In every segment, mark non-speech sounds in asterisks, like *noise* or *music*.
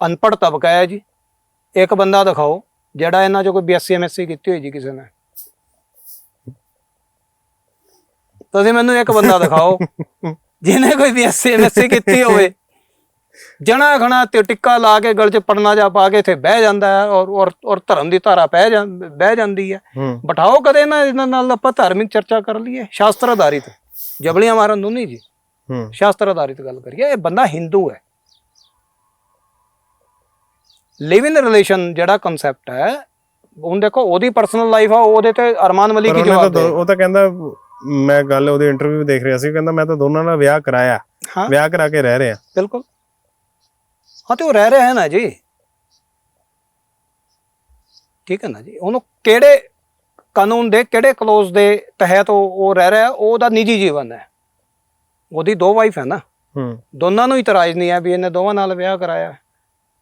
ਅਨਪੜ੍ਹ ਤਬਕਾ ਹੈ ਜੀ। ਇੱਕ ਬੰਦਾ ਦਿਖਾਓ ਜਿਹੜਾ ਇਹਨਾਂ ਚੋਂ ਕੋਈ BSc MSc ਕੀਤੀ ਹੋਈ ਜੀ ਕਿਸੇ ਨੇ। ਤੁਸੀਂ ਮੈਨੂੰ ਇੱਕ ਬੰਦਾ ਦਿਖਾਓ ਜਿਹਨੇ ਕੋਈ BSc MSc ਕੀਤੀ ਹੋਵੇ। ਜਣਾ ਖਣਾ ਤੇ ਟਿੱਕਾ ਲਾ ਕੇ ਗਲ 'ਚ ਪੜਨਾ ਜਾ ਪਾ ਕੇ ਇੱਥੇ ਬਹਿ ਜਾਂਦਾ ਹੈ ਔਰ ਔਰ ਔਰ ਧਰਮ ਦੀ ਧਾਰਾ ਪੈ ਜਾਂ ਬਹਿ ਜਾਂਦੀ ਹੈ। ਬਿਠਾਓ ਕਦੇ ਨਾ ਇਹਨਾਂ ਨਾਲ ਆਪਾਂ ਧਾਰਮਿਕ ਚਰਚਾ ਕਰ ਲਈਏ ਸ਼ਾਸਤਰ ਆਧਾਰਿਤ। ਜਬਲੀਆਂ ਮਾਰਨ ਨੂੰ ਨਹੀਂ ਜੀ। ਸ਼ਾਸਤਰ ਆਧਾਰਿਤ ਗੱਲ ਕਰੀਏ ਇਹ ਬੰਦਾ ਹਿੰਦੂ ਹੈ। ਲਿਵ ਇਨ ਰਿਲੇਸ਼ਨ ਜਿਹੜਾ ਕਨਸੈਪਟ ਹੈ ਹੁਣ ਦੇਖੋ ਉਹਦੀ ਪਰਸਨਲ ਲਾਈਫ ਆ ਉਹਦੇ ਤੇ ਅਰਮਾਨ ਮਲਿਕ ਹੀ ਜਵਾਬ ਦੋ- ਉਹ ਤਾਂ ਕਹਿੰਦਾ ਮੈਂ ਗੱਲ ਉਹਦੇ ਇੰਟਰਵਿਊ ਦੇਖ ਰਿਹਾ ਸੀ ਕਹਿੰਦਾ ਮੈਂ ਤਾਂ ਦੋਨਾਂ ਨਾਲ ਵਿਆਹ ਕਰਾਇਆ। ਵਿਆਹ ਕਰਾ ਕੇ ਰਹਿ ਰਿਹਾ। ਬਿਲਕੁਲ। ਹਾਂ ਤੇ ਉਹ ਰਹਿ ਰਿਹਾ ਹੈ ਨਾ ਜੀ। ਠੀਕ ਹੈ ਨਾ ਜੀ। ਉਹਨੂੰ ਕਿਹੜੇ ਕਾਨੂੰਨ ਦੇ ਕਿਹੜੇ ਕਲੋਜ਼ ਦੇ ਤਹਿਤ ਉਹ ਉਹ ਰਹਿ ਰਿਹਾ ਉਹਦਾ ਨਿੱਜੀ ਜੀਵਨ ਹੈ। ਉਹਦੀ ਦੋ ਵਾਈਫ ਹੈ ਨਾ। ਹੂੰ। ਦੋਨਾਂ ਨੂੰ ਇਤਰਾਜ਼ ਨਹੀਂ ਹੈ ਵੀ ਇਹਨੇ ਦੋਵਾਂ ਨਾਲ ਵਿਆਹ ਕਰਾਇਆ।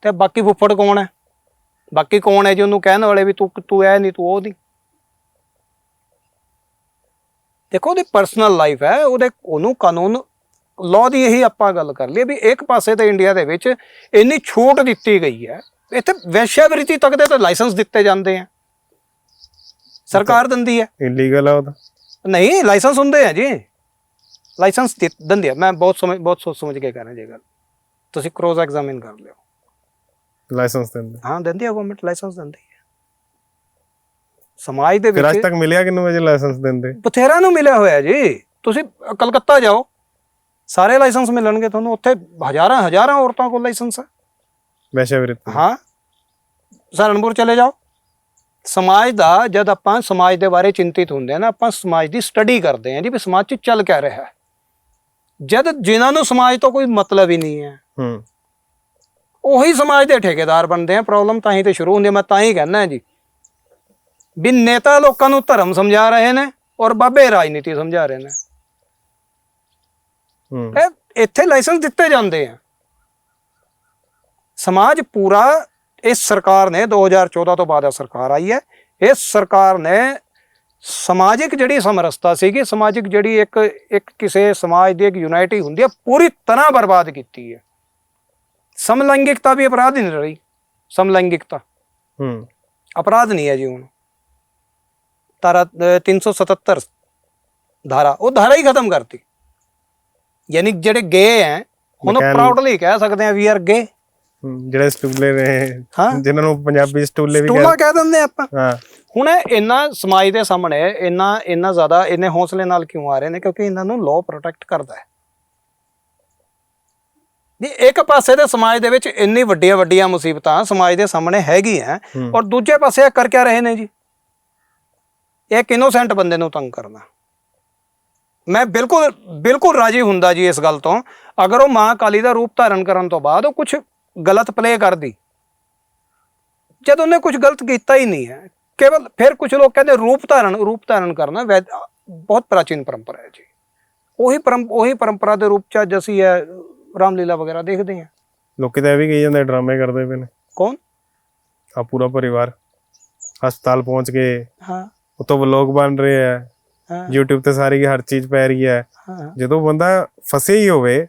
ਤੇ ਬਾਕੀ ਫੁੱਫੜ ਕੌਣ ਹੈ? ਬਾਕੀ ਕੌਣ ਹੈ ਜੀ ਉਹਨੂੰ ਕਹਿਣ ਵਾਲੇ ਵੀ ਤੂੰ ਤੂੰ ਐ ਨਹੀਂ ਤੂੰ ਉਹ ਨਹੀਂ ਦੇਖੋ ਉਹਦੀ ਪਰਸਨਲ ਲਾਈਫ ਹੈ ਉਹਦੇ ਉਹਨੂੰ ਕਾਨੂੰਨ ਲਾਅ ਦੀ ਇਹੀ ਆਪਾਂ ਗੱਲ ਕਰ ਲਈਏ ਵੀ ਇੱਕ ਪਾਸੇ ਤੇ ਇੰਡੀਆ ਦੇ ਵਿੱਚ ਇੰਨੀ ਛੂਟ ਦਿੱਤੀ ਗਈ ਹੈ ਇੱਥੇ ਵੈਸ਼ਿਆਵ੍ਰਿਤੀ ਤੱਕ ਦੇ ਤਾਂ ਲਾਇਸੈਂਸ ਦਿੱਤੇ ਜਾਂਦੇ ਆ। ਸਰਕਾਰ ਦਿੰਦੀ ਹੈ। ਇਲੀਗਲ ਆ ਉਹ ਤਾਂ। ਨਹੀਂ ਲਾਇਸੈਂਸ ਹੁੰਦੇ ਆ ਜੀ। ਲਾਇਸੈਂਸ ਦਿੰਦੇ ਆ। ਮੈਂ ਬਹੁਤ ਸਮਝ ਬਹੁਤ ਸੋਚ ਸਮਝ ਕੇ ਕਰ ਰਿਹਾ ਜੀ ਗੱਲ। ਤੁਸੀਂ ਕ੍ਰੋਸ ਐਗਜ਼ਾਮਿਨ ਕਰ ਲਿਓ। ਲਾਇਸੈਂਸ ਦਿੰਦੇ। ਹਾਂ ਦਿੰਦੀ ਆ ਗਵਰਨਮੈਂਟ ਲਾਇਸੈਂਸ ਦਿੰਦੀ ਹੈ ਸਮਾਜ ਦੇ ਫਿਰ ਅੱਜ ਵਿੱਚ ਤੱਕ ਮਿਲਿਆ ਕਿੰਨੂੰ ਵਜੇ ਲਾਇਸੈਂਸ ਦਿੰਦੇ? ਬਥੇਰਾ ਨੂੰ ਮਿਲਿਆ ਹੋਇਆ ਜੀ। ਤੁਸੀਂ ਕਲਕੱਤਾ ਜਾਓ। ਸਾਰੇ ਲਾਇਸੈਂਸ ਮਿਲਣਗੇ ਤੁਹਾਨੂੰ। ਉੱਥੇ ਹਜ਼ਾਰਾਂ ਹਜ਼ਾਰਾਂ ਔਰਤਾਂ ਕੋਲ ਲਾਇਸੈਂਸ ਹੈ ਵੈਸ਼ਾ ਵਿਰਤ ਹਾਂ। ਸਹਾਰਨਪੁਰ ਚਲੇ ਜਾਓ। ਸਮਾਜ ਦਾ ਜਦ ਆਪਾਂ ਸਮਾਜ ਦੇ ਬਾਰੇ ਚਿੰਤਿਤ ਹੁੰਦੇ ਆ ਨਾ ਆਪਾਂ ਸਮਾਜ ਦੀ ਸਟੱਡੀ ਕਰਦੇ ਆ ਜੀ ਵੀ ਸਮਾਜ 'ਚ ਚੱਲ ਕਿਆ ਰਿਹਾ। ਹੈ ਜਦ ਜਿਨ੍ਹਾਂ ਨੂੰ ਸਮਾਜ ਤੋਂ ਕੋਈ ਮਤਲਬ ਹੀ ਨਹੀਂ ਹੈ। ਹੂੰ। ਉਹੀ ਸਮਾਜ ਦੇ ਠੇਕੇਦਾਰ ਬਣਦੇ ਆ ਪ੍ਰੋਬਲਮ ਤਾਂ ਹੀ ਤੇ ਸ਼ੁਰੂ ਹੁੰਦੀ ਆ, ਮੈਂ ਤਾਂ ਹੀ ਕਹਿੰਦਾ ਜੀ। ਵੀ ਨੇਤਾ ਲੋਕਾਂ ਨੂੰ ਧਰਮ ਸਮਝਾ ਰਹੇ ਨੇ ਔਰ ਬਾਬੇ ਰਾਜਨੀਤੀ ਸਮਝਾ ਰਹੇ ਨੇ। ਹੂੰ। ਇੱਥੇ ਲਾਇਸੈਂਸ ਦਿੱਤੇ ਜਾਂਦੇ ਆ। ਸਮਾਜ ਪੂਰਾ ਇਸ ਸਰਕਾਰ ਨੇ 2014 ਤੋਂ ਬਾਅਦ ਇਹ ਸਰਕਾਰ ਆਈ ਹੈ। ਇਸ ਸਰਕਾਰ ਨੇ ਸਮਾਜਿਕ ਜਿਹੜੀ ਸਮਰਸਤਾ ਸੀਗੀ ਸਮਾਜਿਕ ਜਿਹੜੀ ਇੱਕ ਇੱਕ ਕਿਸੇ ਸਮਾਜ ਦੀ ਇੱਕ ਯੂਨਾਇਟੀ ਹੁੰਦੀ ਹੈ ਪੂਰੀ ਤਰ੍ਹਾਂ ਬਰਬਾਦ ਕੀਤੀ ਹੈ। ਸਮਲੈਂਗਿਕਤਾ ਵੀ ਅਪਰਾਧ ਹੀ ਨਹੀਂ ਰਹੀ। ਸਮਲੈਂਗਿਕਤਾ। ਹੂੰ। ਅਪਰਾਧ ਨਹੀਂ ਹੈ ਜੀ ਹੁਣ। ਤਾਰਾ ਅਹ 377 ਧਾਰਾ ਉਹ ਧਾਰਾ ਹੀ ਖਤਮ ਕਰਤੀ। ਯਾਨੀ ਜਿਹੜੇ ਗੇ ਹੈ ਮਕੈਨ- ਪ੍ਰਾਊਡਲੀ ਕਹਿ ਸਕਦੇ ਆ ਵੀ ਆਰ ਗੇ ਜਿਹੜੇ ਸਟੂਲੇ ਨੇ ਜਿਨ੍ਹਾਂ ਨੂੰ ਪੰਜਾਬੀ ਸਟੂਲੇ ਵੀ ਟੂਲਾ ਕਹਿ ਦਿੰਦੇ ਆਪਾਂ। ਹਾਂ। ਹੁਣ ਇੰਨਾ ਸਮਾਜ ਦੇ ਸਾਹਮਣੇ ਇੰਨਾ ਇੰਨਾ ਜ਼ਿਆਦਾ ਇੰਨੇ ਹੌਸਲੇ ਨਾਲ ਕਿਉਂ ਆ ਰਹੇ ਨੇ? ਕਿਉਂਕਿ ਇਹਨਾਂ ਨੂੰ ਲਾਅ ਪ੍ਰੋਟੈਕਟ ਕਰਦਾ ਹੈ। ਜੀ ਇੱਕ ਪਾਸੇ ਦੇ ਸਮਾਜ ਦੇ ਵਿੱਚ ਇੰਨੀ ਵੱਡੀਆਂ ਵੱਡੀਆਂ ਮੁਸੀਬਤਾਂ ਸਮਾਜ ਦੇ ਸਾਹਮਣੇ ਹੈਗੀਆਂ। ਔਰ ਦੂਜੇ ਪਾਸੇ ਇਹ ਕਰ ਕਿਆ ਰਹੇ ਨੇ ਜੀ? ਇੱਕ ਇਨੋਸੈਂਟ ਬੰਦੇ ਨੂੰ ਤੰਗ ਕਰਨਾ। ਮੈਂ ਬਿਲਕੁਲ ਬਿਲਕੁਲ ਰਾਜੀ ਹੁੰਦਾ ਜੀ ਇਸ ਗੱਲ ਤੋਂ। ਅਗਰ ਉਹ ਮਾਂ ਕਾਲੀ ਦਾ ਰੂਪ ਧਾਰਨ ਕਰਨ ਤੋਂ ਬਾਅਦ ਉਹ ਕੁਝ ਗਲਤ ਪਲੇ ਕਰਦੀ ਜਦ ਉਹਨੇ ਕੁਝ ਗਲਤ ਕੀਤਾ ਹੀ ਨਹੀਂ ਹੈ ਕੇਵਲ ਫਿਰ ਕੁਝ ਲੋਕ ਕਹਿੰਦੇ ਰੂਪ ਧਾਰਨ ਰੂਪ ਧਾਰਨ ਕਰਨਾ ਬਹੁਤ ਪ੍ਰਾਚੀਨ ਪਰੰਪਰਾ ਹੈ ਜੀ। ਉਹੀ ਪਰੰ ਉਹੀ ਪਰੰਪਰਾ ਦੇ ਰੂਪ ਚ ਅੱਜ ਅਸੀਂ ਇਹ ਰਾਮਲੀਲਾ ਵਗੈਰਾ ਦੇਖਦੇ ਆ। ਲੋਕੀ ਤਾਂ ਇਹ ਵੀ ਕਹੀ ਜਾਂਦੇ ਡਰਾਮੇ ਕਰਦੇ ਪਏ ਨੇ। ਕੌਣ? ਆ ਪੂਰਾ ਪਰਿਵਾਰ। ਹਸਪਤਾਲ ਪਹੁੰਚ ਕੇ ਹਾਂ। ਉਤੋਂ ਵਲੌਗ ਬਣ ਰਹੇ ਆ। YouTube ਤੇ ਸਾਰੀ ਹਰ ਚੀਜ਼ ਪੈ ਰਹੀ ਹੈ। ਜਦੋਂ ਬੰਦਾ ਫਸੇ ਹੀ ਹੋਵੇ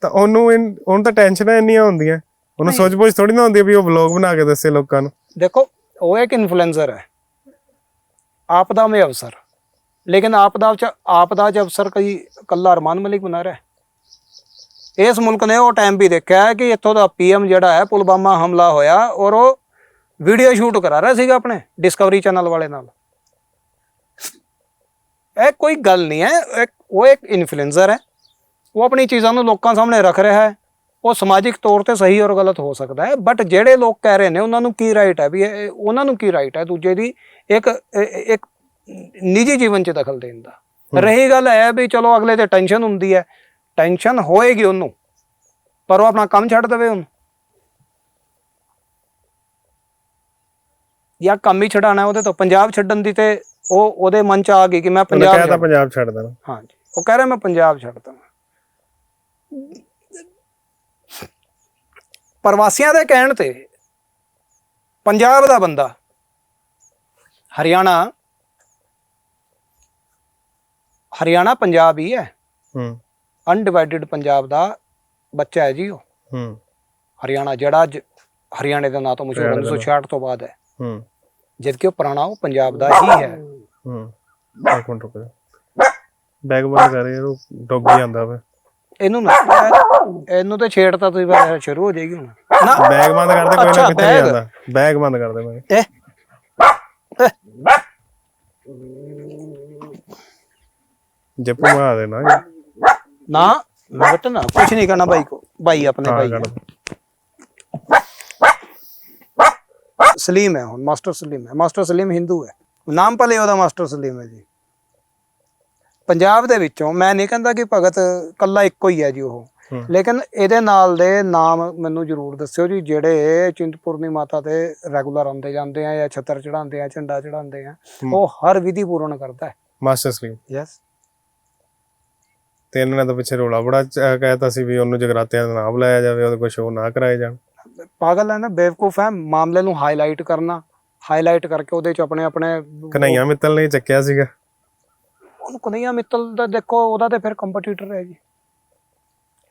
ਤਾਂ ਉਹਨੂੰ ਉਹਨੂੰ ਤਾਂ ਟੈਨਸ਼ਨਾਂ ਇੰਨੀਆਂ ਹੁੰਦੀਆਂ। ਉਹਨੂੰ ਸੋਚ-ਬੋਝ ਥੋੜੀ ਨਾ ਹੁੰਦੀ ਵੀ ਉਹ ਵਲੌਗ ਬਣਾ ਕੇ ਦੱਸੇ ਲੋਕਾਂ ਨੂੰ। ਦੇਖੋ ਉਹ ਇੱਕ ਇਨਫਲੂਐਂਸਰ ਹੈ। ਆਪ ਦਾ ਮੈਂ ਅਵਸਰ। ਲੇਕਿਨ ਆਪ ਦਾ ਆਪ ਦਾ ਜ ਅਵਸਰ ਕਈ ਕੱਲਾ ਅਰਮਾਨ ਮਲਿਕ ਬਣਾ ਰਿਹਾ ਇਸ ਮੁਲਕ ਨੇ ਉਹ ਟਾਈਮ ਵੀ ਦੇਖਿਆ ਹੈ ਕਿ ਇੱਥੋਂ ਦਾ ਪੀਐਮ ਜਿਹੜਾ ਹੈ ਪੁਲਵਾਮਾ ਹਮਲਾ ਹੋਇਆ ਔਰ ਉਹ ਵੀਡੀਓ ਸ਼ੂਟ ਕਰਾ ਰਿਹਾ ਸੀਗਾ ਆਪਣੇ ਡਿਸਕਵਰੀ ਚੈਨਲ ਵਾਲੇ ਨਾਲ। ਇਹ ਕੋਈ ਗੱਲ ਨਹੀਂ ਹੈ ਇੱਕ ਉਹ ਇੱਕ ਇਨਫਲੂਐਂਸਰ ਹੈ। ਉਹ ਆਪਣੀ ਚੀਜ਼ਾਂ ਨੂੰ ਲੋਕਾਂ ਸਾਹਮਣੇ ਰੱਖ ਰਿਹਾ ਹੈ। ਉਹ ਸਮਾਜਿਕ ਤੌਰ ਤੇ ਸਹੀ ਔਰ ਗਲਤ ਹੋ ਸਕਦਾ ਹੈ ਬਟ ਜਿਹੜੇ ਲੋਕ ਕਹਿ ਰਹੇ ਨੇ ਉਹਨਾਂ ਨੂੰ ਕੀ ਰਾਈਟ ਹੈ ਵੀ ਉਹਨਾਂ ਨੂੰ ਕੀ ਰਾਈਟ ਹੈ ਦੂਜੇ ਦੀ ਇੱਕ ਇੱਕ ਨਿੱਜੀ ਜੀਵਨ 'ਚ ਦਖਲ ਦੇਣ ਦਾ। ਰਹੀ ਗੱਲ ਹੈ ਵੀ ਚਲੋ ਅਗਲੇ ਤੇ ਟੈਨਸ਼ਨ ਹੁੰਦੀ ਹੈ। ਟੈਨਸ਼ਨ ਹੋਏਗੀ ਉਹਨੂੰ। ਪਰ ਉਹ ਆਪਣਾ ਕੰਮ ਛੱਡ ਦੇਵੇ ਉਹਨੂੰ। ਜਾਂ ਕੰਮ ਹੀ ਛਡਾਣਾ ਉਹਦੇ ਤੋਂ ਪੰਜਾਬ ਛੱਡਣ ਦੀ ਤੇ ਉਹ ਉਹਦੇ ਮਨ 'ਚ ਆ ਗਈ ਕਿ ਮੈਂ ਉਹਨੇ ਪੰਜਾਬ ਕਹਿ ਤਾਂ ਛੱਡ- ਪੰਜਾਬ ਛੱਡ ਦੇਣਾ। ਹਾਂਜੀ ਉਹ ਕਹਿ ਰਿਹਾ ਮੈਂ ਪੰਜਾਬ ਛੱਡ ਦਵਾਂ। ਪ੍ਰਵਾਸੀਆਂ ਦੇ ਕਹਿਣ ਤੇ ਪੰਜਾਬ ਦਾ ਬੰਦਾ ਹਰਿਆਣਾ ਹਰਿਆਣਾ ਪੰਜਾਬ ਹੀ ਹੈ। ਹੂੰ। ਅਨਡਿਵਾਈਡਡ ਪੰਜਾਬ ਦਾ ਬੱਚਾ ਹੈ ਜੀ ਉਹ। ਹੂੰ। ਹਰਿਆਣਾ ਜਿਹੜਾ ਅੱਜ ਹਰਿਆਣੇ ਦੇ ਨਾਂ ਤੋਂ ਮਸ਼ਹੂਰ ਹਰਿਆਣੇ ਦਾ 1966 ਤੋਂ ਬਾਅਦ ਹੈ। ਹੂੰ। ਜਦਕਿ ਉਹ ਪੁਰਾਣਾ ਉਹ ਪੰਜਾਬ ਦਾ ਹੀ ਹੈ। ਹੂੰ। ਇੱਕ ਮਿੰਟ ਰੁਕ ਜਾ। ਬੈਗ ਬੰਦ ਕਰ ਯਾਰ ਉਹ ਡੌਗ ਹੀ ਆਂਦਾ ਵਾ। ਇਹਨੂੰ ਨਾ ਇਹਨੂੰ ਤੇ ਛੇੜਤਾ ਤੁਸੀਂ ਫਿਰ ਸ਼ੁਰੂ ਹੋ ਜਾਏਗੀ ਹੁਣ। ਨਾ। ਬੈਗ ਬੰਦ ਕਰ ਦੇ ਕੋਈ ਅੱਛਾ, ਨਾ ਕਿੱਥੇ ਨਹੀਂ bag। ਆਂਦਾ ਬੈਗ ਬੰਦ ਕਰ ਦੇ ਮੈਂ ਇਹ। ਜੱਪੂ ਮਾਰ ਦੇਣਾ ਨਾ। ਮੈਂ ਬੇਟਾ ਨਾ ਕੁਝ ਨਹੀਂ ਕਰਨਾ ਭਾਈ को भाई अपने ਹਾਂ भाई ਕਰ है। सलीम है ਹੁਣ ਮਾਸਟਰ ਸਲੀਮ ਹੈ ਮਾਸਟਰ ਸਲੀਮ ਹਿੰਦੂ ਹੈ ਨਾਮ ਭਲੇ ਉਹਦਾ ਮਾਸਟਰ ਸਲੀਮ ਹੈ ਜੀ ਪੰਜਾਬ ਦੇ ਵਿੱਚੋਂ ਮੈਂ ਨਹੀਂ ਕਹਿੰਦਾ ਕਿ ਭਗਤ ਕੱਲਾ ਇੱਕੋ ਹੀ ਹੈ ਜੀ ਉਹ ਹੂੰ। ਲੇਕਿਨ ਇਹਦੇ ਨਾਲ ਦੇ ਨਾਮ ਮੈਨੂੰ ਜ਼ਰੂਰ ਦੱਸਿਓ ਜੀ ਜਿਹੜੇ ਚਿੰਤਪੁਰਨੀ ਮਾਤਾ ਤੇ ਰੈਗੂਲਰ ਆਉਂਦੇ ਜਾਂਦੇ ਆ ਜਾਂ ਛੱਤਰ ਚੜਾਉਂਦੇ ਆ ਝੰਡਾ ਚੜਾਉਂਦੇ ਆ ਹੂੰ। ਉਹ ਹਰ ਵਿਧੀ ਪੂਰਨ ਕਰਦਾ ਹੈ ਮਾਸਟਰ ਸਲੀਮ ਯੈਸ ਤੇ ਇਹਨਾਂ ਨੇ ਤਾਂ ਪਿੱਛੇ ਰੋਲਾ ਬੜਾ ਕਹਿਤਾ ਸੀ ਵੀ ਉਹਨੂੰ ਜਗਰਾਤਿਆਂ ਦਾ ਨਾਮ ਲਾਇਆ ਜਾਵੇ ਉਹਦੇ ਕੋਈ ਸ਼ੋਅ ਨਾ ਕਰਾਏ ਜਾਣ। ਪਾਗਲ ਹੈ ਨਾ ਬੇਵਕੂਫ ਹੈ ਮਾਮਲੇ ਨੂੰ ਹਾਈਲਾਈਟ ਕਰਨਾ ਹਾਈਲਾਈਟ ਕਰਕੇ ਉਹਦੇ ਚ ਆਪਣੇ ਆਪਣੇ ਕਨਈਆ ਮਿੱਤਲ ਨੇ ਚੱਕਿਆ ਸੀਗਾ। ਉਹਨੂੰ ਕਨਈਆ ਮਿੱਤਲ ਦਾ ਦੇਖੋ ਉਹਦਾ ਤੇ ਫਿਰ ਕੰਪੀਟੀਟਰ ਹੈ ਜੀ।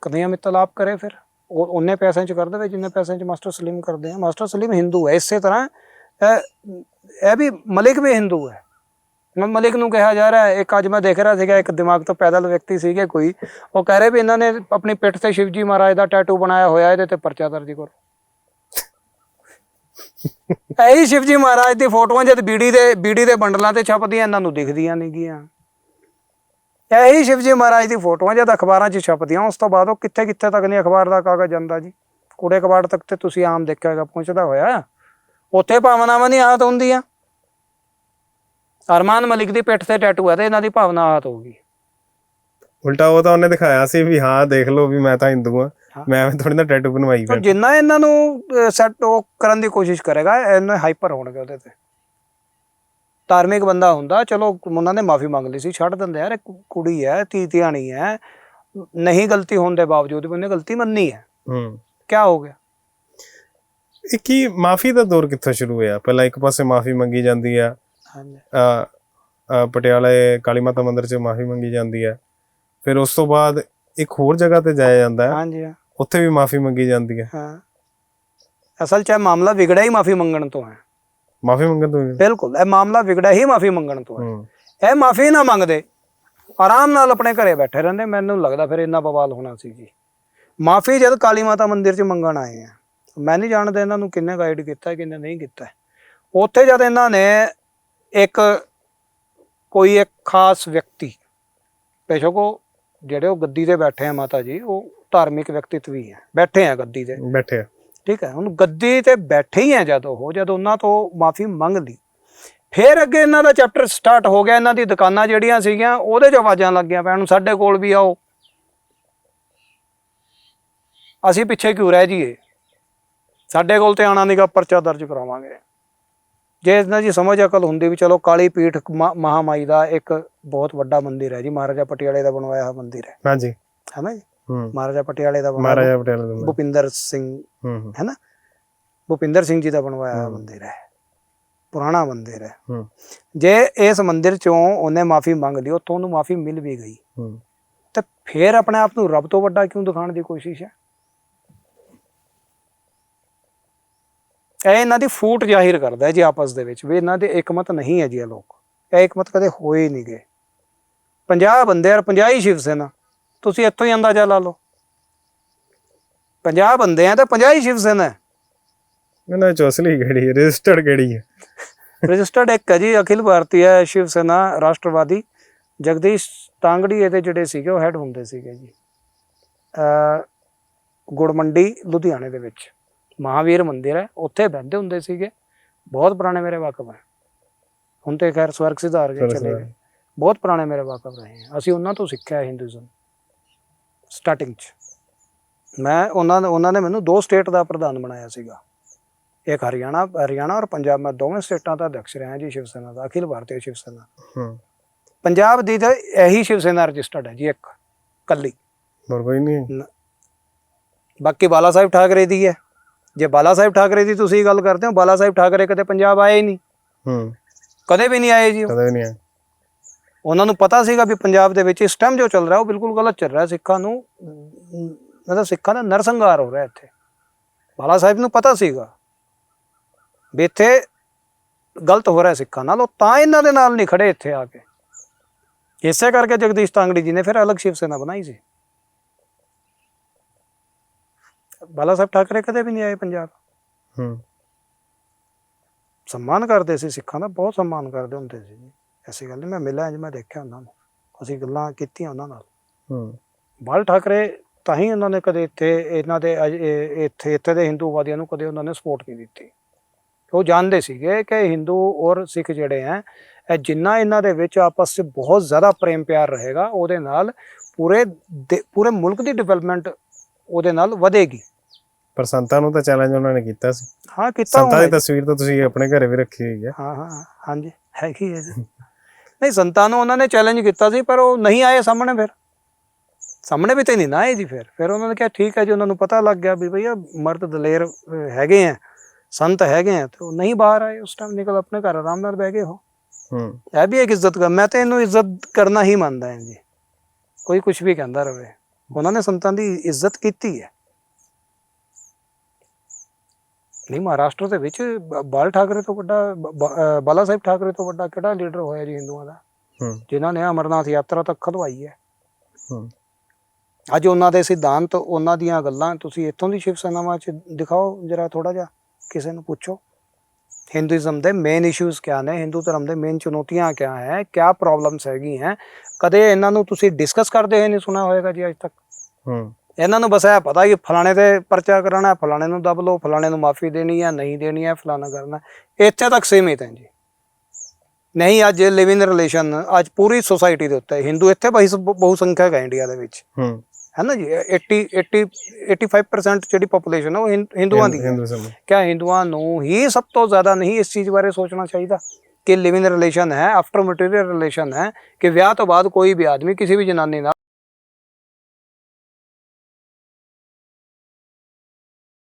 ਕਨਈਆ ਮਿੱਤਲ ਆਪ ਕਰੇ ਫਿਰ। ਉਹ ਉਹਨੇ ਪੈਸਿਆਂ ਚ ਕਰ ਦੇਵੇ ਜਿੰਨੇ ਪੈਸਿਆਂ ਚ ਮਾਸਟਰ ਸਲੀਮ ਕਰਦੇ ਆ। ਮਾਸਟਰ ਸਲੀਮ ਹਿੰਦੂ ਹੈ ਇਸੇ ਤਰ੍ਹਾਂ ਇਹ ਵੀ ਮਲਿਕ ਵੀ ਹਿੰਦੂ ਹੈ। ਮਲਿਕ ਨੂੰ ਕਿਹਾ ਜਾ ਰਿਹਾ ਹੈ ਇੱਕ ਅੱਜ ਮੈਂ ਦੇਖ ਰਿਹਾ ਸੀਗਾ ਇੱਕ ਦਿਮਾਗ ਤੋਂ ਪੈਦਲ ਵਿਅਕਤੀ ਸੀਗੇ ਕੋਈ। ਉਹ ਕਹਿ ਰਹੇ ਵੀ ਇਹਨਾਂ ਨੇ ਆਪਣੀ ਪਿੱਠ ਤੇ ਸ਼ਿਵਜੀ ਮਹਾਰਾਜ ਦਾ ਟੈਟੂ ਬਣਾਇਆ ਹੋਇਆ ਇਹਦੇ ਤੇ ਪਰਚਾ ਦਰਜ ਕਰੋ। *laughs* ਇਹੀ ਸ਼ਿਵਜੀ ਮਹਾਰਾਜ ਦੀ ਫੋਟੋਆਂ ਜਦ ਬੀੜੀ ਦੇ ਬੀੜੀ ਦੇ ਬੰਡਲਾਂ ਤੇ ਛਪਦੀਆਂ ਇਹਨਾਂ ਨੂੰ ਦਿਖਦੀਆਂ ਨਹੀਂ ਗੀਆਂ। ਇਹੀ ਸ਼ਿਵਜੀ ਮਹਾਰਾਜ ਦੀ ਫੋਟੋਆਂ ਜਦ ਅਖਬਾਰਾਂ 'ਚ ਛਪਦੀਆਂ ਉਸ ਤੋਂ ਬਾਅਦ ਉਹ ਕਿੱਥੇ ਕਿੱਥੇ ਤੱਕ ਨਹੀਂ ਅਖਬਾਰ ਦਾ ਕਾਗਜ਼ ਜਾਂਦਾ ਜੀ? ਕੂੜੇ ਕਬਾੜ ਤੱਕ ਤੇ ਤੁਸੀਂ ਆਮ ਦੇਖਿਆ ਹੋਗਾ ਪਹੁੰਚਦਾ ਹੋਇਆ। ਉੱਥੇ ਭਾਵਨਾਵਾਂ ਨਹੀਂ ਆਹਤ ਹੁੰਦੀਆਂ। ਅਰਮਾਨ ਮਲਿਕ ਦੀ ਪਿੱਠ ਤੇ ਟੈਟੂ ਹੈ ਤੇ ਇਹਨਾਂ ਦੀ ਭਾਵਨਾ ਆਹਤ ਹੋਊਗੀ। ਉਲਟਾ ਉਹ ਤਾਂ ਉਹਨੇ ਦਿਖਾਇਆ ਸੀ ਵੀ ਹਾਂ ਦੇਖ ਲਓ ਵੀ ਮੈਂ ਤਾਂ ਹਿੰਦੂ ਆ। ਮੈਂ ਐਵੇਂ ਥੋੜੀ ਨਾ ਟੈਟੂ ਬਣਵਾਈ ਫਿਰ। ਜਿੰਨਾ ਇਹਨਾਂ ਨੂੰ ਸੈੱਟ ਉਹ ਕਰਨ ਦੀ ਕੋਸ਼ਿਸ਼ ਕਰੇਗਾ ਇਹਨੇ ਹਾਈਪਰ ਹੋਣਗੇ ਉਹਦੇ ਤੇ। ਧਾਰਮਿਕ ਬੰਦਾ ਹੁੰਦਾ ਚਲੋ ਉਹਨਾਂ ਨੇ ਮਾਫੀ ਮੰਗ ਲਈ ਸੀ ਛੱਡ ਦਿੰਦੇ ਯਾਰ ਇਹ ਕੁ- ਕੁੜੀ ਹੈ ਤੀ ਧਿਆਣੀ ਹੈ ਨਹੀਂ ਗਲਤੀ ਹੋਣ ਦੇ ਬਾਵਜੂਦ ਵੀ ਉਹਨੇ ਗਲਤੀ ਮੰਨੀ ਹੈ ਹੂੰ। ਕੀ ਹੋ ਗਿਆ? ਇਹ ਕੀ ਮਾਫੀ ਦਾ ਦੌਰ ਕਿੱਥੋਂ ਸ਼ੁਰੂ ਹੋਇਆ? ਪਹਿਲਾਂ ਇੱਕ ਪਾਸੇ ਮਾਫੀ ਮੰਗੀ ਜਾਂਦੀ ਆ ਅ, ਅ, ਪਟਿਆਲੇ ਕਾਲੀ ਮਾਤਾ ਮੰਦਿਰ 'ਚ ਮਾਫੀ ਮੰਗੀ ਜਾਂਦੀ ਹੈ। ਫਿਰ ਉਸ ਤੋਂ ਬਾਅਦ ਇੱਕ ਹੋਰ ਜਗ੍ਹਾ ਤੇ ਜਾਇਆ ਜਾਂਦਾ ਹੈ। ਹਾਂਜੀ ਹਾਂ, ਉੱਥੇ ਵੀ ਮਾਫੀ ਮੰਗੀ ਜਾਂਦੀ ਹੈ। ਹਾਂ। ਅਸਲ 'ਚ ਇਹ ਮਾਮਲਾ ਵਿਗੜਿਆ ਹੀ ਮਾਫੀ ਮੰਗਣ ਤੋਂ ਹੈ। ਮਾਫੀ ਮੰਗਣ ਤੋਂ ਬਿਲਕੁਲ ਇਹ ਮਾਮਲਾ ਵਿਗੜਿਆ ਹੀ ਮਾਫੀ ਮੰਗਣ ਤੋਂ ਹੈ। ਹੂੰ। ਇਹ ਮਾਫੀ ਨਾ ਮੰਗਦੇ। ਆਰਾਮ ਨਾਲ ਆਪਣੇ ਘਰੇ ਬੈਠੇ ਰਹਿੰਦੇ। ਮੈਨੂੰ ਲੱਗਦਾ ਫਿਰ ਇੰਨਾ ਬਵਾਲ ਹੋਣਾ ਸੀ ਜੀ। ਮਾਫੀ ਜਦ ਕਾਲੀ ਮਾਤਾ ਮੰਦਿਰ 'ਚ ਮੰਗਣ ਆਏ ਆ। ਮੈਂ ਨਹੀਂ ਜਾਣਦਾ ਇਹਨਾਂ ਨੂੰ ਕਿੰਨੇ ਗਾਈਡ ਕੀਤਾ ਕਿੰਨੇ ਨਹੀਂ ਕੀਤਾ। ਉੱਥੇ ਜਦ ਇਹਨਾਂ ਨੇ ਇੱਕ ਕੋਈ ਇੱਕ ਖਾਸ ਵਿਅਕਤੀ ਬੇਸ਼ੱਕ ਜਿਹੜੇ ਉਹ ਗੱਦੀ ਤੇ ਬੈਠੇ ਆ ਮਾਤਾ ਜੀ ਉਹ ਧਾਰਮਿਕ ਵਿਅਕਤੀਤਵ ਵੀ ਹੈ ਬੈਠੇ ਆ ਗੱਦੀ ਤੇ। ਬੈਠੇ ਆ। ਠੀਕ ਹੈ ਹੁਣ ਗੱਦੀ ਤੇ ਬੈਠੇ ਹੀ ਆ ਜਦ ਉਹ ਜਦ ਉਹਨਾਂ ਤੋਂ ਮਾਫੀ ਮੰਗ ਲਈ ਫਿਰ ਅੱਗੇ ਇਹਨਾਂ ਦਾ ਚੈਪਟਰ ਸਟਾਰਟ ਹੋ ਗਿਆ ਇਹਨਾਂ ਦੀ ਦੁਕਾਨਾਂ ਜਿਹੜੀਆਂ ਸੀਗੀਆਂ ਉਹਦੇ 'ਚ ਆਵਾਜ਼ਾਂ ਲੱਗੀਆਂ ਪੈਣ ਨੂੰ ਸਾਡੇ ਕੋਲ ਵੀ ਆਓ। ਅਸੀਂ ਪਿੱਛੇ ਕਿਉਂ ਰਹਿ ਜਾਈਏ? ਸਾਡੇ ਕੋਲ ਤੇ ਆਣਾ ਨਹੀਂਗਾ ਪਰਚਾ ਦਰਜ ਕਰਾਵਾਂਗੇ। ਜੇ ਇਹਨਾਂ ਦੀ ਸਮਝ ਅਕਲ ਹੁੰਦੀ ਵੀ ਚਲੋ ਕਾਲੀ ਪੀਠ ਮਹਾਮਾਈ ਦਾ ਇੱਕ ਬਹੁਤ ਵੱਡਾ ਮੰਦਿਰ ਹੈ ਜੀ ਮਹਾਰਾਜਾ ਪਟਿਆਲੇ ਦਾ ਬਣਵਾਇਆ ਹੋਇਆ ਮੰਦਿਰ ਹੈ। ਹਾਂਜੀ। ਹੈ ਨਾ ਜੀ? ਹੂੰ। ਮਹਾਰਾਜਾ ਪਟਿਆਲੇ ਦਾ ਮਹਾਰਾਜਾ ਪਟਿਆਲੇ ਦਾ। ਭੁਪਿੰਦਰ ਸਿੰਘ ਹੂੰ ਨਾ ਭੁਪਿੰਦਰ ਸਿੰਘ ਜੀ ਦਾ ਬਣਵਾਇਆ ਹੋਇਆ ਮੰਦਿਰ ਹੈ। ਪੁਰਾਣਾ ਮੰਦਿਰ ਹੈ। ਹੂੰ। ਜੇ ਇਸ ਮੰਦਿਰ ਚੋਂ ਉਹਨੇ ਮਾਫੀ ਮੰਗ ਲਈ ਉੱਥੋਂ ਉਹਨੂੰ ਮਾਫੀ ਮਿਲ ਵੀ ਗਈ। ਹੂੰ। ਤੇ ਫਿਰ ਆਪਣੇ ਆਪ ਨੂੰ ਰੱਬ ਤੋਂ ਵੱਡਾ ਕਿਉਂ ਦਿਖਾਉਣ ਦੀ ਕੋਸ਼ਿਸ਼ ਹੈ? ਇਹ ਇਹਨਾਂ ਦੀ ਫੂਟ ਜ਼ਾਹਿਰ ਕਰਦਾ ਹੈ ਜੀ ਆਪਸ ਦੇ ਵਿੱਚ ਵੀ ਇਹਨਾਂ ਦੇ ਇਕਮਤ ਨਹੀਂ ਹੈ ਜੀ ਇਹ ਲੋਕ। ਇਹ ਇਕਮਤ ਕਦੇ ਹੋਏ ਹੀ ਨਹੀਂ ਗਏ। 50 ਬੰਦੇ ਔਰ 50 ਹੀ ਸ਼ਿਵ ਸੈਨਾ। ਤੁਸੀਂ ਇੱਥੋਂ ਹੀ ਅੰਦਾਜ਼ਾ ਲਾ ਲਓ। 50 ਬੰਦੇ ਆ ਤੇ 50 ਹੀ ਸ਼ਿਵ ਸੈਨਾ ਹੈ। ਇਹਨਾਂ ਚ ਅਸਲੀ ਕਿਹੜੀ ਹੈ? ਰਜਿਸਟਰਡ ਕਿਹੜੀ ਹੈ? ਰਜਿਸਟਰਡ ਇੱਕ ਹੈ ਜੀ ਅਖਿਲ ਭਾਰਤੀ ਸ਼ਿਵ ਸੈਨਾ ਰਾਸ਼ਟਰਵਾਦੀ। ਜਗਦੀਸ਼ ਤਾਂਗੜੀ ਇਹਦੇ ਜਿਹੜੇ ਸੀਗੇ ਉਹ ਹੈਡ ਹੁੰਦੇ ਸੀਗੇ ਜੀ। ਅ ਗੁੜਮੰਡੀ ਲੁਧਿਆਣੇ ਦੇ ਵਿੱਚ। ਮਹਾਵੀਰ ਮੰਦਿਰ ਹੈ ਉੱਥੇ ਬਹਿੰਦੇ ਹੁੰਦੇ ਸੀਗੇ। ਬਹੁਤ ਪੁਰਾਣੇ ਮੇਰੇ ਵਾਕਫ ਹੈ। ਹੁਣ ਤੇ ਖੈਰ ਸਵਰਗ ਸਿਧਾਰ ਗਏ ਚਲੇ। ਗਏ। ਬਹੁਤ ਪੁਰਾਣੇ ਮੇਰੇ ਵਾਕਫ ਰਹੇ ਅਸੀਂ ਉਹਨਾਂ ਤੋਂ ਸਿੱਖਿਆ ਹਿੰਦੂਇਜ਼ਮ ਸਟਾਰਟਿੰਗ 'ਚ। ਮੈਂ ਉਹਨਾਂ ਨੇ ਉਹਨਾਂ ਨੇ ਮੈਨੂੰ ਦੋ ਸਟੇਟ ਦਾ ਪ੍ਰਧਾਨ ਬਣਾਇਆ ਸੀਗਾ। ਇੱਕ ਹਰਿਆਣਾ ਹਰਿਆਣਾ ਔਰ ਪੰਜਾਬ। ਮੈਂ ਦੋਵੇਂ ਸਟੇਟਾਂ ਦਾ ਅਧਿਕਸ਼ ਰਿਹਾ ਜੀ ਸ਼ਿਵ ਸੈਨਾ ਦਾ। ਅਖਿਲ ਭਾਰਤੀ ਸ਼ਿਵ ਸੈਨਾ। ਹੂੰ। ਪੰਜਾਬ ਦੀ ਤਾਂ ਇਹੀ ਸ਼ਿਵ ਸੈਨਾ ਰਜਿਸਟਰਡ ਹੈ ਜੀ ਇੱਕ। ਕੱਲੀ। ਹੋਰ ਕੋਈ ਨਹੀਂ ਬਾਕੀ ਬਾਲਾ ਸਾਹਿਬ ਠਾਕਰੇ ਦੀ ਹੈ। ਜੇ ਬਾਲਾ ਸਾਹਿਬ ਠਾਕਰੇ ਦੀ ਤੁਸੀਂ ਗੱਲ ਕਰਦੇ ਹੋ ਬਾਲਾ ਸਾਹਿਬ ਠਾਕਰੇ ਕਦੇ ਪੰਜਾਬ ਆਏ ਹੀ ਨਹੀਂ। ਹੂੰ। ਕਦੇ ਵੀ ਨਹੀਂ ਆਏ ਜੀ। ਕਦੇ ਨਹੀਂ ਹੈ ਉਹਨਾਂ ਨੂੰ ਪਤਾ ਸੀਗਾ ਵੀ ਪੰਜਾਬ ਦੇ ਵਿੱਚ ਇਸ ਟਾਈਮ ਜੋ ਚੱਲ ਰਿਹਾ ਉਹ ਬਿਲਕੁਲ ਗਲਤ ਚੱਲ ਰਿਹਾ ਸਿੱਖਾਂ ਨੂੰ ਮਤਲਬ ਸਿੱਖਾਂ ਦਾ ਨਰਸੰਹਾਰ ਹੋ ਰਿਹਾ ਇੱਥੇ। ਬਾਲਾ ਸਾਹਿਬ ਨੂੰ ਪਤਾ ਸੀਗਾ ਵੀ ਇੱਥੇ ਗਲਤ ਹੋ ਰਿਹਾ ਸਿੱਖਾਂ ਨਾਲ ਉਹ ਤਾਂ ਇਹਨਾਂ ਦੇ ਨਾਲ ਨਹੀਂ ਖੜੇ ਇੱਥੇ ਆ ਕੇ। ਇਸੇ ਕਰਕੇ ਜਗਦੀਸ਼ ਤਾਂਗੜੀ ਜੀ ਨੇ ਫਿਰ ਅਲੱਗ ਸ਼ਿਵ ਸੈਨਾ ਬਣਾਈ ਸੀ। ਬਾਲਾ ਸਾਹਿਬ ਠਾਕਰੇ ਕਦੇ ਵੀ ਨਹੀਂ ਆਏ ਪੰਜਾਬ? ਹੂੰ। ਸਨਮਾਨ ਕਰਦੇ ਸੀ ਸਿੱਖਾਂ ਦਾ ਬਹੁਤ ਸਨਮਾਨ ਕਰਦੇ ਹੁੰਦੇ ਸੀ ਜੀ। ਐਸੀ ਗੱਲ ਨਹੀਂ ਮੈਂ ਮਿਲਿਆ ਅੱਜ ਮੈਂ ਦੇਖਿਆ ਉਹਨਾਂ ਨੂੰ। ਅਸੀਂ ਗੱਲਾਂ ਕੀਤੀਆਂ ਉਹਨਾਂ ਨਾਲ। ਹੂੰ। ਬਾਲ ਠਾਕਰੇ ਤਾਂ ਹੀ ਉਹਨਾਂ ਨੇ ਕਦੇ ਇੱਥੇ ਇਹਨਾਂ ਦੇ ਇੱਥੇ ਇੱਥੇ ਦੇ ਹਿੰਦੂਵਾਦੀਆਂ ਨੂੰ ਕਦੇ ਉਹਨਾਂ ਨੇ ਸਪੋਰਟ ਨਹੀਂ ਦਿੱਤੀ। ਉਹ ਜਾਣਦੇ ਸੀਗੇ ਕਿ ਹਿੰਦੂ ਔਰ ਸਿੱਖ ਜਿਹੜੇ ਹੈ ਇਹ ਜਿੰਨਾ ਇਹਨਾਂ ਦੇ ਵਿੱਚ ਆਪਸ ਵਿੱਚ ਬਹੁਤ ਜ਼ਿਆਦਾ ਪ੍ਰੇਮ ਪਿਆਰ ਰਹੇਗਾ ਉਹਦੇ ਨਾਲ ਪੂਰੇ ਪੂਰੇ ਮੁਲਕ ਦੀ ਡਿਵੈਲਪਮੈਂਟ ਉਹਦੇ ਨਾਲ ਵਧੇਗੀ। ਪਰ ਸੰਤਾਂ ਨੂੰ ਤਾਂ ਚੈਲੰਜ ਉਹਨਾਂ ਨੇ ਕੀਤਾ ਸੀ। ਹਾਂ ਕੀਤਾ ਸੰਤਾਂ ਦੀ ਤਸਵੀਰ ਤਾਂ ਤੁਸੀਂ ਆਪਣੇ ਘਰੇ ਵੀ ਰੱਖੀ ਹੋਈ ਹੈ। ਹਾਂ ਹਾਂ ਹਾਂਜੀ ਹੈਗੀ ਹੈ ਜੀ। ਨਹੀਂ ਸੰਤਾਂ ਨੂੰ ਉਹਨਾਂ ਨੇ ਚੈਲੰਜ ਕੀਤਾ ਸੀ ਪਰ ਉਹ ਨਹੀਂ ਆਏ ਸਾਹਮਣੇ ਫਿਰ। ਸਾਹਮਣੇ ਵੀ ਤੇ ਨਹੀਂ ਨਾ ਆਏ ਜੀ ਫਿਰ। ਫਿਰ ਉਹਨਾਂ ਨੇ ਕਿਹਾ ਠੀਕ ਹੈ ਜੀ ਉਹਨਾਂ ਨੂੰ ਪਤਾ ਲੱਗ ਗਿਆ ਵੀ ਭਈਆ ਮਰਦ ਦਲੇਰ ਹੈਗੇ ਆ ਸੰਤ ਹੈਗੇ ਆ ਤੇ ਉਹ ਨਹੀਂ ਬਾਹਰ ਆਏ। ਉਸ ਟਾਈਮ ਨਿਕਲ ਆਪਣੇ ਘਰ ਆਰਾਮ ਨਾਲ ਬਹਿ ਗਏ ਹੋ ਹੂੰ। ਇਹ ਵੀ ਇੱਕ ਇੱਜ਼ਤ ਕਰ ਮੈਂ ਤਾਂ ਇਹਨੂੰ ਇੱਜ਼ਤ ਕਰਨਾ ਹੀ ਮੰਨਦਾ ਹਾਂ ਜੀ। ਕੋਈ ਕੁਝ ਵੀ ਕਹਿੰਦਾ ਰਵੇ। ਉਹਨਾਂ ਨੇ ਸੰਤਾਂ ਦੀ ਇੱਜ਼ਤ ਕੀਤੀ ਹੈ। ਨਹੀਂ ਮਹਾਰਾਸ਼ਟਰ ਦੇ ਵਿੱਚ ਬਾਲ ਠਾਕਰੇ ਤੋਂ ਵੱਡਾ ਬਾਲਾ ਸਾਹਿਬ ਠਾਕਰੇ ਤੋਂ ਵੱਡਾ ਕਿਹੜਾ ਲੀਡਰ ਹੋਇਆ ਜੀ ਹਿੰਦੂਆਂ ਦਾ? ਜਿਨ੍ਹਾਂ ਨੇ ਅਮਰਨਾਥ ਯਾਤਰਾ ਤੱਕ ਖਦਵਾਈ ਹੈ। ਹੂੰ। ਅੱਜ ਉਹਨਾਂ ਦੇ ਸਿਧਾਂਤ ਉਹਨਾਂ ਦੀਆਂ ਗੱਲਾਂ ਤੁਸੀਂ ਇੱਥੋਂ ਦੀ ਸ਼ਿਵ ਸੈਨਾਵਾਂ 'ਚ ਦਿਖਾਓ ਜਰਾ ਥੋੜਾ ਜਿਹਾ ਕਿਸੇ ਨੂੰ ਪੁੱਛੋ। ਹਿੰਦੂਇਜ਼ਮ ਦੇ ਮੇਨ ਇਸ਼ੂਜ਼ ਕਿਆ ਨੇ? ਹਿੰਦੂ ਧਰਮ ਦੇ ਮੇਨ ਚੁਣੌਤੀਆਂ ਕਿਆ ਹੈ? ਕਿਆ ਪ੍ਰੋਬਲਮਸ ਹੈਗੀ ਹੈ? ਕਦੇ ਇਹਨਾਂ ਨੂੰ ਤੁਸੀਂ ਡਿਸਕਸ ਕਰਦੇ ਹੋਏ ਨਹੀਂ ਸੁਣਾ ਹੋਏਗਾ ਜੀ ਅੱਜ ਤੱਕ? ਹੂੰ। ਇਹਨਾਂ ਨੂੰ ਬਸ ਇਹ ਪਤਾ ਕਿ ਫਲਾਣੇ ਤੇ ਪਰਚਾ ਕਰਾਣਾ ਫਲਾਣੇ ਨੂੰ ਦਬ ਲਓ ਫਲਾਣੇ ਨੂੰ ਮਾਫੀ ਦੇਣੀ ਹੈ ਨਹੀਂ ਦੇਣੀ ਹੈ ਫਲਾਣਾ ਕਰਨਾ ਇੱਥੇ ਤੱਕ ਸੀਮਿਤ ਹੈ ਜੀ। ਨਹੀਂ ਅੱਜ ਲਿਵ ਇਨ ਰਿਲੇਸ਼ਨ ਅੱਜ ਪੂਰੀ ਸੋਸਾਇਟੀ ਦੇ ਉੱਤੇ ਹਿੰਦੂ ਇੱਥੇ ਬਹੁ ਬਹੁ ਸੰਖਿਅਕ ਹੈ ਇੰਡੀਆ ਦੇ ਵਿੱਚ। ਹੂੰ। ਹੈ ਨਾ ਜੀ 80 80 85% ਜਿਹੜੀ ਪੋਪੂਲੇਸ਼ਨ ਹੈ ਉਹ ਹਿੰਦੂਆਂ ਦੀ ਹੈ। ਕਿਆ ਹਿੰਦੂਆਂ ਨੂੰ ਹੀ ਸਭ ਤੋਂ ਜ਼ਿਆਦਾ ਨਹੀਂ ਇਸ ਚੀਜ਼ ਬਾਰੇ ਸੋਚਣਾ ਚਾਹੀਦਾ ਕਿ ਲਿਵ ਇਨ ਰਿਲੇਸ਼ਨ ਹੈ ਆਫਟਰ ਮਟੀਰੀਅਲ ਰਿਲੇਸ਼ਨ ਹੈ ਕਿ ਵਿਆਹ ਤੋਂ ਬਾਅਦ ਕੋਈ ਵੀ ਆਦਮੀ ਕਿਸੇ ਵੀ ਜਨਾਨੀ ਨਾਲ